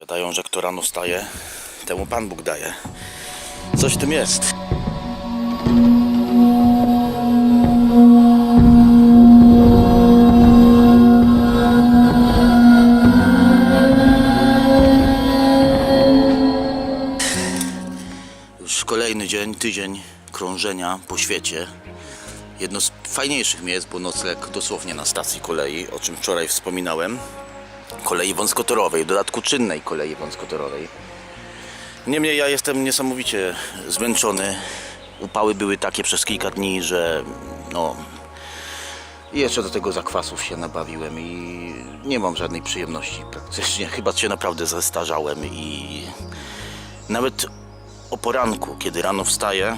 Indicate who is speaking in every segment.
Speaker 1: Gadają, że kto rano wstaje, temu Pan Bóg daje. Coś w tym jest. Już kolejny dzień, tydzień krążenia po świecie. Jedno z fajniejszych miejsc, bo nocleg dosłownie na stacji kolei, o czym wczoraj wspominałem. Kolei wąskotorowej, w dodatku czynnej kolei wąskotorowej. Niemniej ja jestem niesamowicie zmęczony. Upały były takie przez kilka dni, że no. I jeszcze do tego zakwasów się nabawiłem i nie mam żadnej przyjemności praktycznie. Chyba się naprawdę zestarzałem i nawet o poranku, kiedy rano wstaję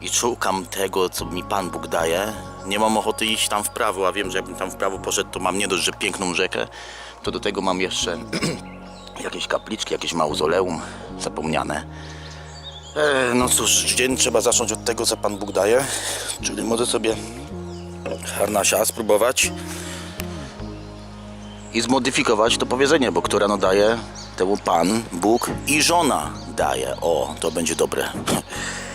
Speaker 1: i szukam tego, co mi Pan Bóg daje, nie mam ochoty iść tam w prawo, a wiem, że jakbym tam w prawo poszedł, to mam nie dość, że piękną rzekę, to do tego mam jeszcze jakieś kapliczki, jakieś mauzoleum zapomniane. E, no cóż, dzień trzeba zacząć od tego, co Pan Bóg daje, czyli może sobie harnasia spróbować i zmodyfikować to powiedzenie, bo kto rano daje, temu Pan, Bóg i żona daje. O, to będzie dobre.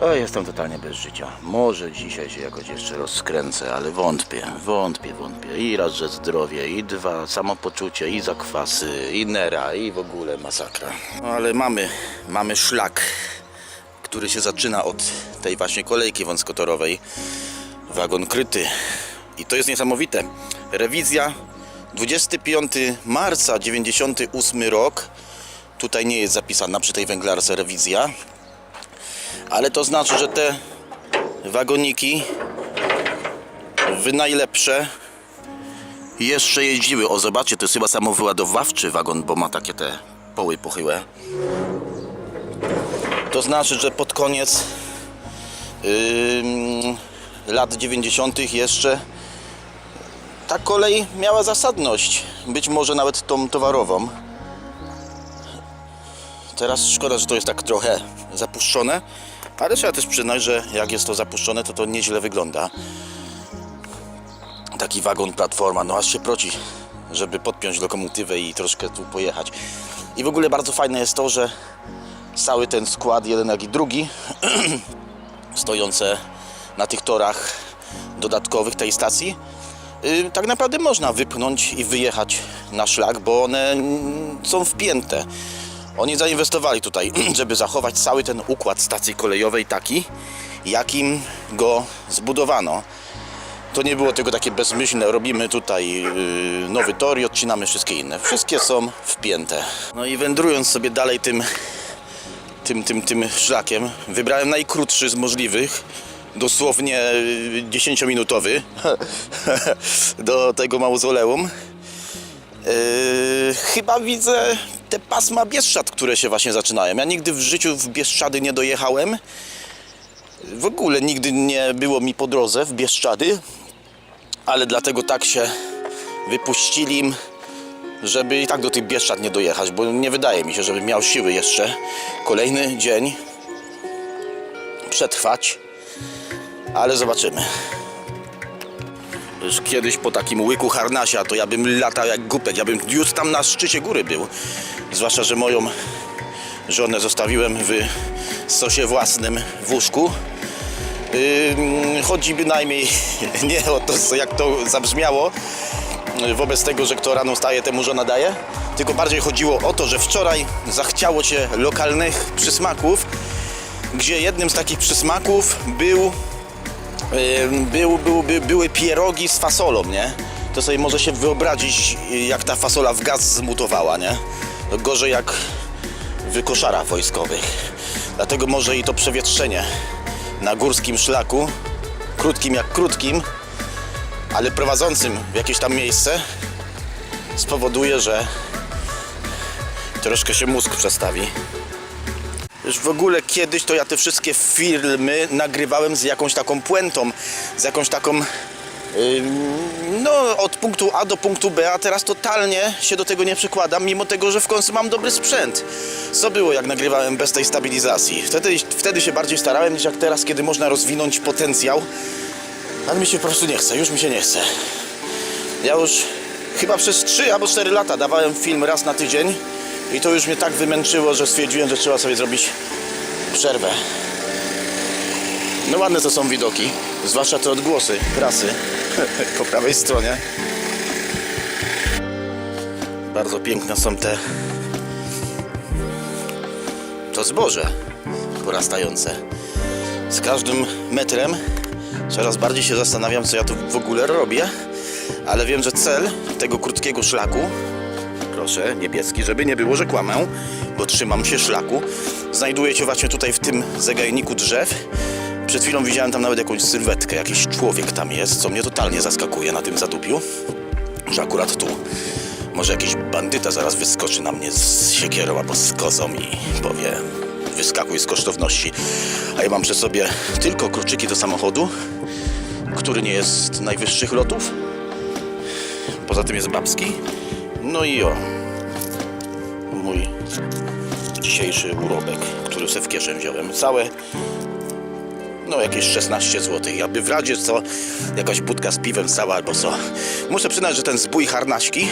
Speaker 1: O, jestem totalnie bez życia. Może dzisiaj się jakoś jeszcze rozkręcę, ale wątpię, wątpię, wątpię. I raz, że zdrowie, i dwa, samopoczucie, i zakwasy, i nera, i w ogóle masakra. Ale mamy, mamy szlak, który się zaczyna od tej właśnie kolejki wąskotorowej. Wagon kryty. I to jest niesamowite. Rewizja 25 marca 98 rok. Tutaj nie jest zapisana przy tej węglarce rewizja. Ale to znaczy, że te wagoniki w najlepsze jeszcze jeździły. O, zobaczcie, to jest chyba samowyładowawczy wagon, bo ma takie te poły pochyłe. To znaczy, że pod koniec ym, lat 90. jeszcze ta kolej miała zasadność. Być może nawet tą towarową. Teraz szkoda, że to jest tak trochę zapuszczone, ale trzeba też przyznać, że jak jest to zapuszczone, to to nieźle wygląda. Taki wagon platforma, no aż się proci, żeby podpiąć lokomotywę i troszkę tu pojechać. I w ogóle bardzo fajne jest to, że cały ten skład, jeden jak i drugi, stojące na tych torach dodatkowych tej stacji, y, tak naprawdę można wypchnąć i wyjechać na szlak, bo one mm, są wpięte. Oni zainwestowali tutaj, żeby zachować cały ten układ stacji kolejowej taki, jakim go zbudowano. To nie było tylko takie bezmyślne, robimy tutaj yy, nowy tor i odcinamy wszystkie inne. Wszystkie są wpięte. No i wędrując sobie dalej tym, tym, tym, tym szlakiem, wybrałem najkrótszy z możliwych, dosłownie yy, 10-minutowy do tego mauzoleum. Yy, chyba widzę te pasma Bieszczad, które się właśnie zaczynają. Ja nigdy w życiu w Bieszczady nie dojechałem. W ogóle nigdy nie było mi po drodze w Bieszczady, ale dlatego tak się wypuścili, żeby i tak do tych Bieszczad nie dojechać, bo nie wydaje mi się, żebym miał siły jeszcze kolejny dzień przetrwać, ale zobaczymy. Już kiedyś po takim łyku harnasia to ja bym latał jak głupek, ja bym już tam na szczycie góry był. Zwłaszcza, że moją żonę zostawiłem w sosie własnym w łóżku. Chodzi bynajmniej nie o to, jak to zabrzmiało, wobec tego, że kto rano staje, temu żona daje, tylko bardziej chodziło o to, że wczoraj zachciało się lokalnych przysmaków, gdzie jednym z takich przysmaków był był, był, by, były pierogi z fasolą, nie? To sobie może się wyobrazić, jak ta fasola w gaz zmutowała, nie? Gorzej jak w koszarach wojskowych. Dlatego może i to przewietrzenie na górskim szlaku, krótkim jak krótkim, ale prowadzącym w jakieś tam miejsce, spowoduje, że troszkę się mózg przestawi. Już w ogóle kiedyś to ja te wszystkie filmy nagrywałem z jakąś taką puentą, z jakąś taką no od punktu A do punktu B, a teraz totalnie się do tego nie przykładam, mimo tego, że w końcu mam dobry sprzęt. Co było jak nagrywałem bez tej stabilizacji? Wtedy, wtedy się bardziej starałem niż jak teraz, kiedy można rozwinąć potencjał, ale mi się po prostu nie chce, już mi się nie chce. Ja już chyba przez 3 albo 4 lata dawałem film raz na tydzień I to już mnie tak wymęczyło, że stwierdziłem, że trzeba sobie zrobić przerwę. No ładne to są widoki, zwłaszcza te odgłosy prasy po prawej stronie. Bardzo piękne są te to zboże porastające. Z każdym metrem coraz bardziej się zastanawiam, co ja tu w ogóle robię, ale wiem, że cel tego krótkiego szlaku, proszę, niebieski, żeby nie było, że kłamę, bo trzymam się szlaku, znajduje się właśnie tutaj w tym zagajniku drzew. Przed chwilą widziałem tam nawet jakąś sylwetkę, jakiś człowiek tam jest, co mnie totalnie zaskakuje na tym zadupiu, że akurat tu. Może jakiś bandyta zaraz wyskoczy na mnie z siekierą albo z kozą i powie wyskakuj z kosztowności. A ja mam przy sobie tylko kluczyki do samochodu, który nie jest najwyższych lotów. Poza tym jest babski. No i o, mój dzisiejszy urobek, który sobie w kieszeń wziąłem. Całe no jakieś 16 zł. Jakby w razie co, jakaś budka z piwem cała albo co. Muszę przyznać, że ten zbój harnaśki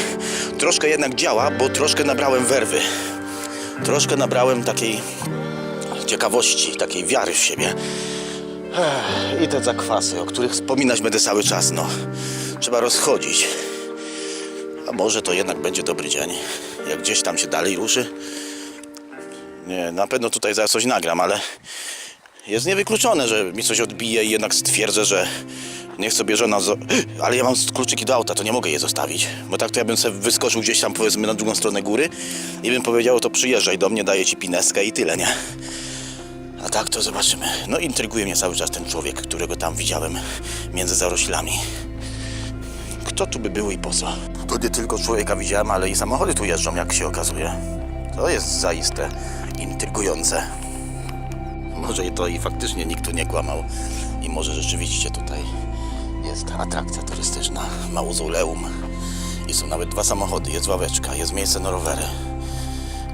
Speaker 1: troszkę jednak działa, bo troszkę nabrałem werwy. Troszkę nabrałem takiej ciekawości, takiej wiary w siebie. I te zakwasy, o których wspominać będę cały czas, no. Trzeba rozchodzić. A może to jednak będzie dobry dzień. Jak gdzieś tam się dalej ruszy. Nie, na pewno tutaj zaraz coś nagram, ale jest niewykluczone, że mi coś odbije i jednak stwierdzę, że niech sobie żona. Zo... Ale ja mam kluczyki do auta, to nie mogę je zostawić. Bo tak to ja bym sobie wyskoczył gdzieś tam, powiedzmy, na drugą stronę góry i bym powiedział, to przyjeżdżaj do mnie, daję ci pineskę i tyle, nie? A tak to zobaczymy. No intryguje mnie cały czas ten człowiek, którego tam widziałem między zaroślami. Kto tu by był i po co? To nie tylko człowieka widziałem, ale i samochody tu jeżdżą, jak się okazuje. To jest zaiste intrygujące. Może i to i faktycznie nikt tu nie kłamał. I może rzeczywiście tutaj jest atrakcja turystyczna, mauzoleum. I są nawet dwa samochody, jest ławeczka, jest miejsce na rowery.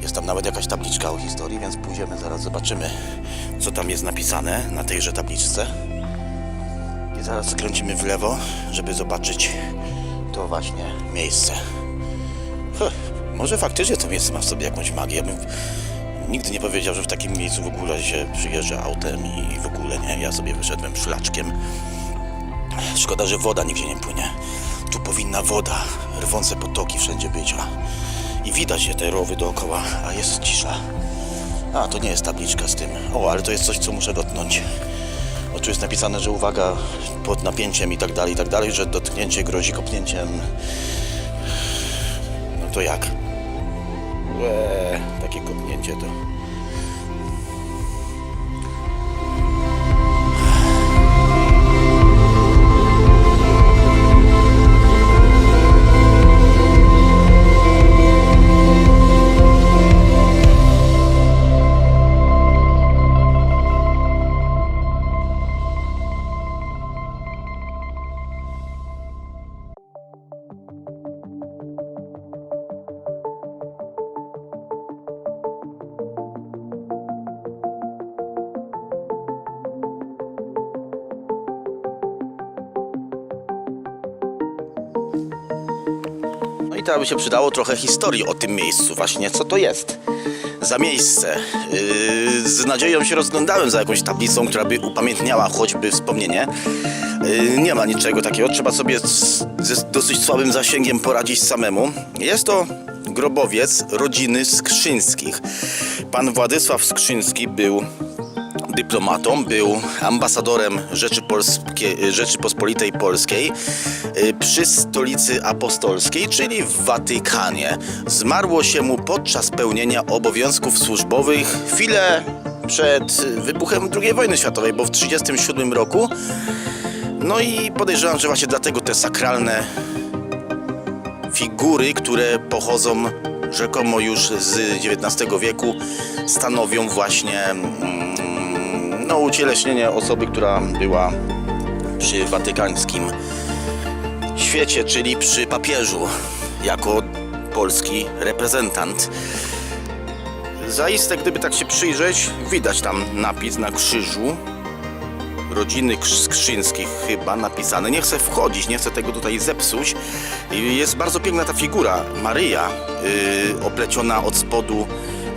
Speaker 1: Jest tam nawet jakaś tabliczka o historii, więc pójdziemy, zaraz zobaczymy, co tam jest napisane na tejże tabliczce. I zaraz skręcimy w lewo, żeby zobaczyć to właśnie miejsce. Huh, może faktycznie to miejsce ma w sobie jakąś magię. Ja bym nigdy nie powiedział, że w takim miejscu w ogóle się przyjeżdża autem i w ogóle nie. Ja sobie wyszedłem szlaczkiem. Szkoda, że woda nigdzie nie płynie. Tu powinna woda, rwące potoki wszędzie być. I widać je te rowy dookoła, a jest cisza. A, to nie jest tabliczka z tym. O, ale to jest coś, co muszę dotknąć. Bo tu jest napisane, że uwaga pod napięciem i tak dalej, i tak dalej, że dotknięcie grozi kopnięciem. No to jak? Łe, takie kopnięcie to. Teraz by się przydało trochę historii o tym miejscu, właśnie co to jest za miejsce. Yy, z nadzieją się rozglądałem za jakąś tablicą, która by upamiętniała choćby wspomnienie. Yy, nie ma niczego takiego, trzeba sobie z, z dosyć słabym zasięgiem poradzić samemu. Jest to grobowiec rodziny Skrzyńskich. Pan Władysław Skrzyński był dyplomatą, był ambasadorem Rzeczypolskie, Rzeczypospolitej Polskiej y, przy stolicy apostolskiej, czyli w Watykanie. Zmarło się mu podczas pełnienia obowiązków służbowych chwilę przed wybuchem II wojny światowej, bo w 1937 roku. No i podejrzewam, że właśnie dlatego te sakralne figury, które pochodzą rzekomo już z XIX wieku, stanowią właśnie mm, no, ucieleśnienie osoby, która była przy watykańskim świecie, czyli przy papieżu, jako polski reprezentant. Zaiste, gdyby tak się przyjrzeć, widać tam napis na krzyżu rodziny Krz- Skrzyńskich chyba napisane. Nie chcę wchodzić, nie chcę tego tutaj zepsuć. Jest bardzo piękna ta figura. Maryja, yy, opleciona od spodu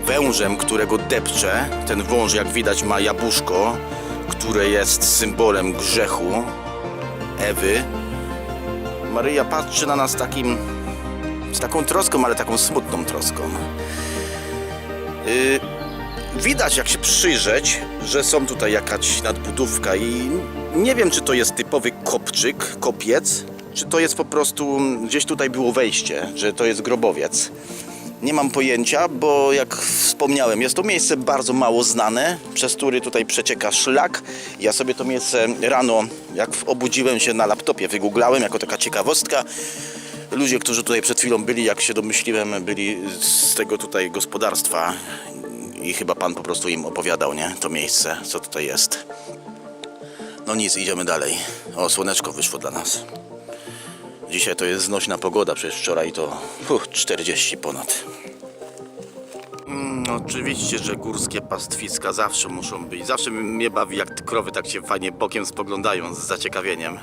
Speaker 1: wężem, którego depcze. Ten wąż, jak widać, ma jabłuszko, które jest symbolem grzechu Ewy. Maryja patrzy na nas takim, z taką troską, ale taką smutną troską. Yy, widać, jak się przyjrzeć, że są tutaj jakaś nadbudówka i nie wiem, czy to jest typowy kopczyk, kopiec, czy to jest po prostu gdzieś tutaj było wejście, że to jest grobowiec. Nie mam pojęcia, bo jak wspomniałem, jest to miejsce bardzo mało znane, przez który tutaj przecieka szlak. Ja sobie to miejsce rano, jak obudziłem się na laptopie, wygooglałem jako taka ciekawostka. Ludzie, którzy tutaj przed chwilą byli, jak się domyśliłem, byli z tego tutaj gospodarstwa i chyba pan po prostu im opowiadał, nie? To miejsce, co tutaj jest. No nic, idziemy dalej. O, słoneczko wyszło dla nas. Dzisiaj to jest znośna pogoda, przecież wczoraj to uff, 40 ponad. Mm, oczywiście, że górskie pastwiska zawsze muszą być. Zawsze mnie bawi, jak krowy tak się fajnie bokiem spoglądają z zaciekawieniem.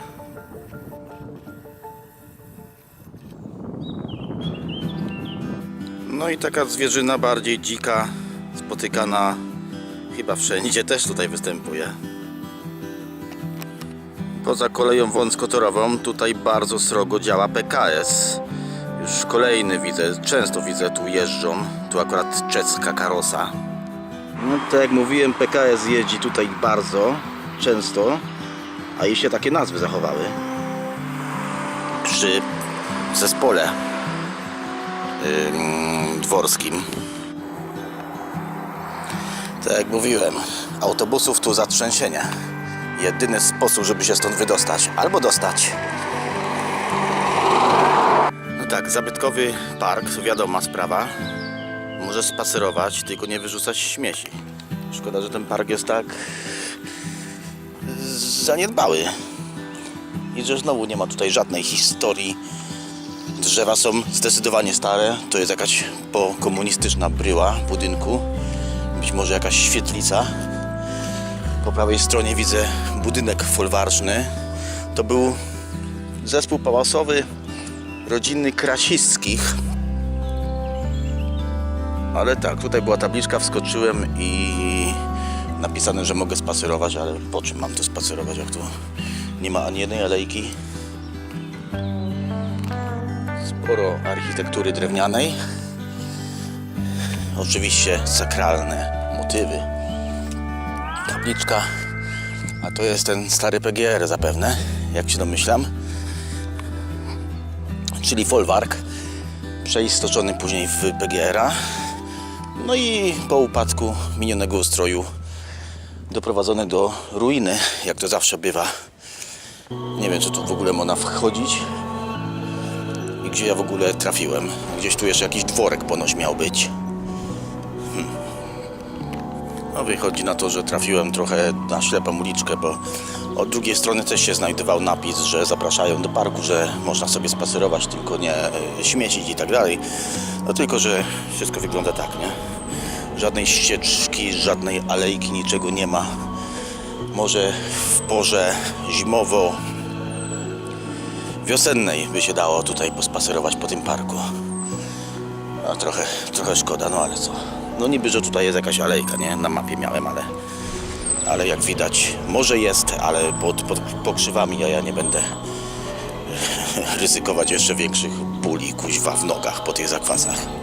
Speaker 1: No i taka zwierzyna bardziej dzika, spotykana chyba wszędzie, też tutaj występuje. Poza koleją wąskotorową tutaj bardzo srogo działa PKS. Już kolejny widzę, często widzę tu jeżdżą. Tu akurat czeska karosa. No tak jak mówiłem, PKS jeździ tutaj bardzo często, a i się takie nazwy zachowały. Przy zespole ym, dworskim. Tak jak mówiłem, autobusów tu zatrzęsienie. Jedyny sposób, żeby się stąd wydostać, albo dostać. No tak, zabytkowy park, to wiadoma sprawa. Możesz spacerować, tylko nie wyrzucać śmieci. Szkoda, że ten park jest tak zaniedbały. I że znowu nie ma tutaj żadnej historii. Drzewa są zdecydowanie stare. To jest jakaś pokomunistyczna bryła budynku. Być może jakaś świetlica. Po prawej stronie widzę budynek folwarczny. To był zespół pałasowy rodziny Krasickich. Ale tak, tutaj była tabliczka, wskoczyłem i napisane, że mogę spacerować, ale po czym mam tu spacerować, jak tu nie ma ani jednej alejki. Sporo architektury drewnianej. Oczywiście sakralne motywy tabliczka. A to jest ten stary PGR zapewne, jak się domyślam. Czyli folwark, przeistoczony później w PGR-a. No i po upadku minionego ustroju doprowadzony do ruiny, jak to zawsze bywa. Nie wiem, czy tu w ogóle można wchodzić i gdzie ja w ogóle trafiłem. Gdzieś tu jeszcze jakiś dworek ponoć miał być. Wychodzi na to, że trafiłem trochę na ślepą uliczkę, bo od drugiej strony też się znajdował napis, że zapraszają do parku, że można sobie spacerować, tylko nie e, śmiecić i tak dalej. No tylko, że wszystko wygląda tak, nie? Żadnej ścieżki, żadnej alejki, niczego nie ma. Może w porze zimowo wiosennej by się dało tutaj pospacerować po tym parku. No trochę, trochę szkoda, no ale co. No niby, że tutaj jest jakaś alejka, nie? Na mapie miałem, ale... Ale jak widać, może jest, ale pod, pod pokrzywami, a ja nie będę ryzykować jeszcze większych bóli kuźwa w nogach po tych zakwasach.